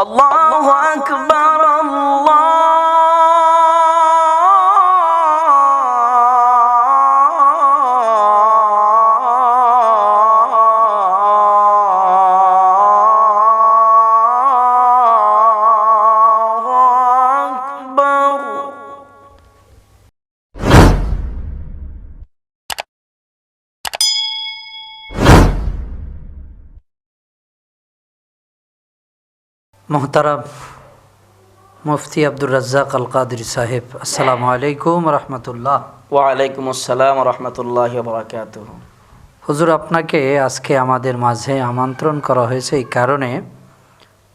Allahu Ekber Allah মোহতারাম মুফতি আব্দুর রাজ্জাক আল কাদির সাহেব আসসালামু আলাইকুম রহমতুল্লাহ। ওয়ালাইকুম আসসালাম রহমতুল্লাহ বরাকাত হুজুর আপনাকে আজকে আমাদের মাঝে আমন্ত্রণ করা হয়েছে এই কারণে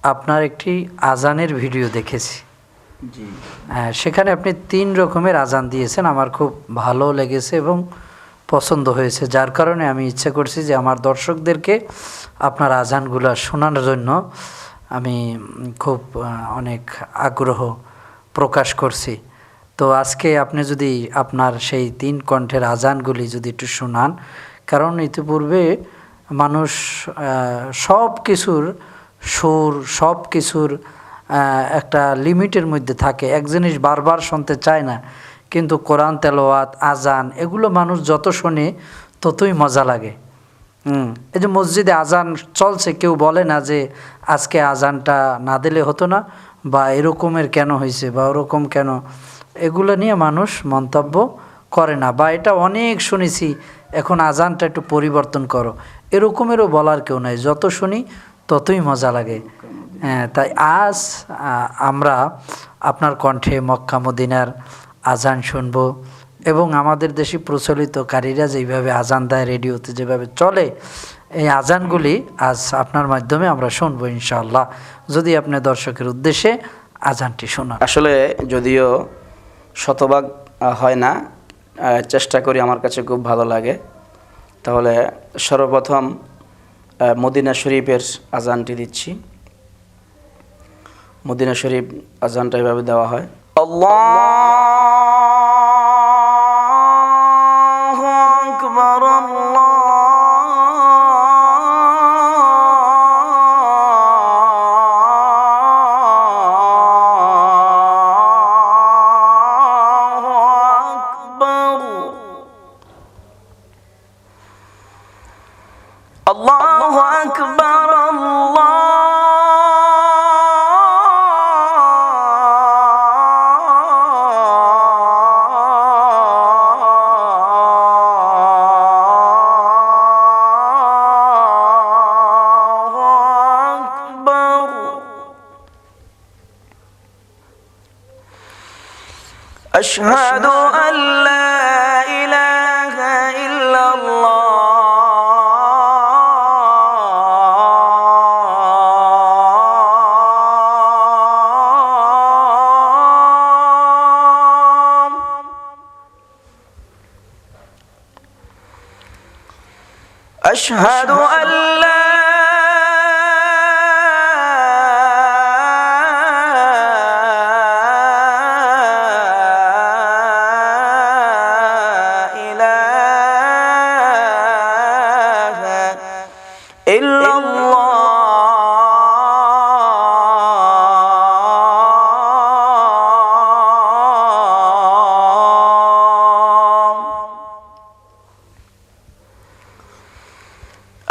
আপনার একটি আজানের ভিডিও দেখেছি। জি। সেখানে আপনি তিন রকমের আজান দিয়েছেন আমার খুব ভালো লেগেছে এবং পছন্দ হয়েছে। যার কারণে আমি ইচ্ছে করছি যে আমার দর্শকদেরকে আপনার আজানগুলো শোনানোর জন্য আমি খুব অনেক আগ্রহ প্রকাশ করছি। তো আজকে আপনি যদি আপনার সেই তিন কণ্ঠের আজানগুলি যদি একটু শোনান, কারণ ইতিপূর্বে মানুষ সব কিছুর সুর, সব কিছুর একটা লিমিটের মধ্যে থাকে। এক জিনিস বারবার শুনতে চায় না, কিন্তু কোরআন তেলোয়াত আজান, এগুলো মানুষ যত শোনে ততই মজা লাগে। এই যে মসজিদে আজান চলছে, কেউ বলে না যে আজকে আজানটা না দিলে হতো না বা এরকমের কেন হয়েছে বা ওরকম কেন। এগুলো নিয়ে মানুষ মন্তব্য করে না। বা এটা অনেক শুনেছি, এখন আজানটা একটু পরিবর্তন করো। এরকমেরও বলার কেউ নাই। যত শুনি ততই মজা লাগে। হ্যাঁ তাই আজ আমরা আপনার কণ্ঠে মক্কা মদিনার আজান শুনব। এবং আমাদের দেশে প্রচলিত কারীরা যেইভাবে আজান দেয় রেডিওতে, যেভাবে চলে, এই আজানগুলি আজ আপনার মাধ্যমে আমরা শুনব ইনশাআল্লাহ। যদি আপনি দর্শকের উদ্দেশ্যে আজানটি শোনান। আসলে যদিও শতভাগ হয় না চেষ্টা করি আমার কাছে খুব ভালো লাগে, তাহলে সর্বপ্রথম মদিনা শরীফের আজানটি দিচ্ছি। মদিনা শরীফ আজানটা এভাবে দেওয়া হয়। আল্লাহু! أكبر أشهد أن لا أشهد أن لا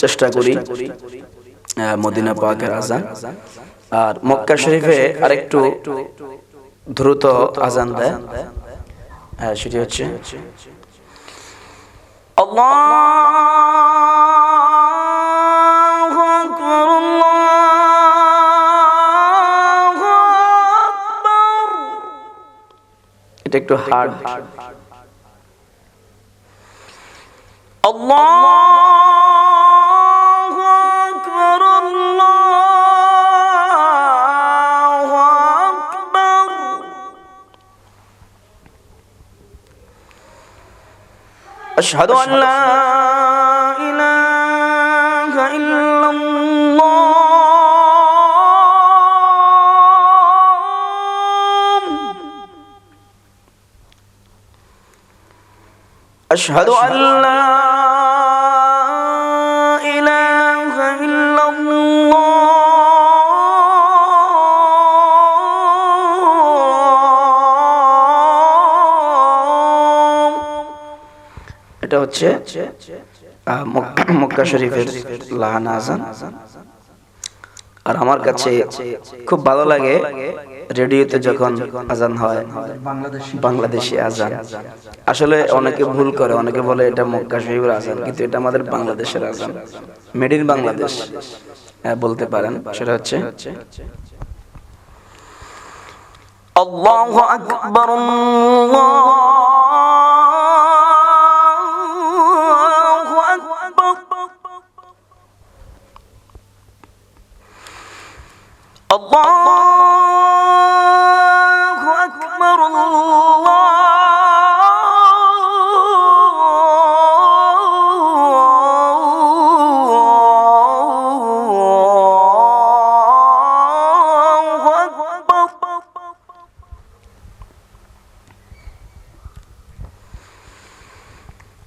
চেষ্টা করি মদিনা আর মক্কা শরীফে আরেকটু দ্রুত আজান দেয়। সেটি হচ্ছে একটু হার্ড। আল্লাহু আকবার আশহাদু আল্লা أشهد أن لا إله إلا الله এটা হচ্ছে আহ, মক- মক্কা শরীফের লাহান আজান আর আমার কাছে খুব ভালো লাগে রেডিওতে যখন আজান হয়, বাংলাদেশি আজান। আসলে অনেকে ভুল করে, অনেকে বলে এটা মক্কা শহীবুর আজান, কিন্তু এটা আমাদের বাংলাদেশের আজান। মেড ইন বাংলাদেশ বলতে পারেন। সেটা হচ্ছে, আল্লাহু আকবার আল্লাহু আকবার। আল্লাহ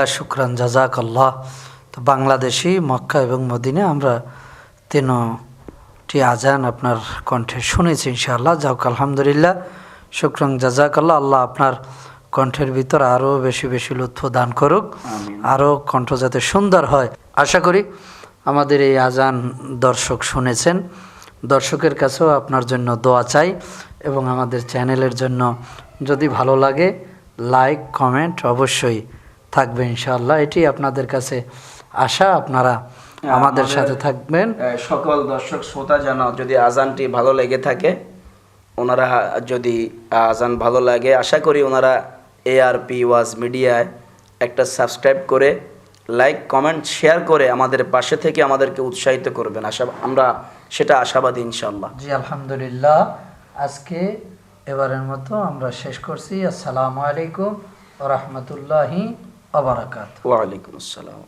আলহামদুলিল্লাহ শুক্রান জাজাক আল্লাহ তো বাংলাদেশি মক্কা এবং মদিনে আমরা তিনটি আজান আপনার কণ্ঠে শুনেছি ইনশাআল্লাহ। যাক আলহামদুলিল্লাহ শুক্রান জাজাক আল্লাহ আল্লাহ আপনার কণ্ঠের ভিতর আরও বেশি বেশি লুৎফ দান করুক। আরও কণ্ঠ যাতে সুন্দর হয়। আশা করি আমাদের এই আজান দর্শক শুনেছেন। দর্শকের কাছেও আপনার জন্য দোয়া চাই এবং আমাদের চ্যানেলের জন্য যদি ভালো লাগে লাইক কমেন্ট অবশ্যই থাকবে ইনশাআল্লাহ। এটি আপনাদের কাছে আশা। আপনারা আমাদের সাথে থাকবেন। সকল দর্শক শ্রোতা যেন যদি আজানটি ভালো লেগে থাকে ওনারা যদি আজান ভালো লাগে আশা করি ওনারা এআরপি ওয়াজ মিডিয়ায় একটা সাবস্ক্রাইব করে লাইক কমেন্ট শেয়ার করে আমাদের পাশে থেকে আমাদেরকে উৎসাহিত করবেন। আশা আমরা সেটা আশাবাদী ইনশাল্লাহ জি আলহামদুলিল্লাহ। আজকে এবারের মতো আমরা শেষ করছি। আসসালামু আলাইকুম রহমতুল্লাহি আবরাকাত ওয়ালাইকুম আসসালাম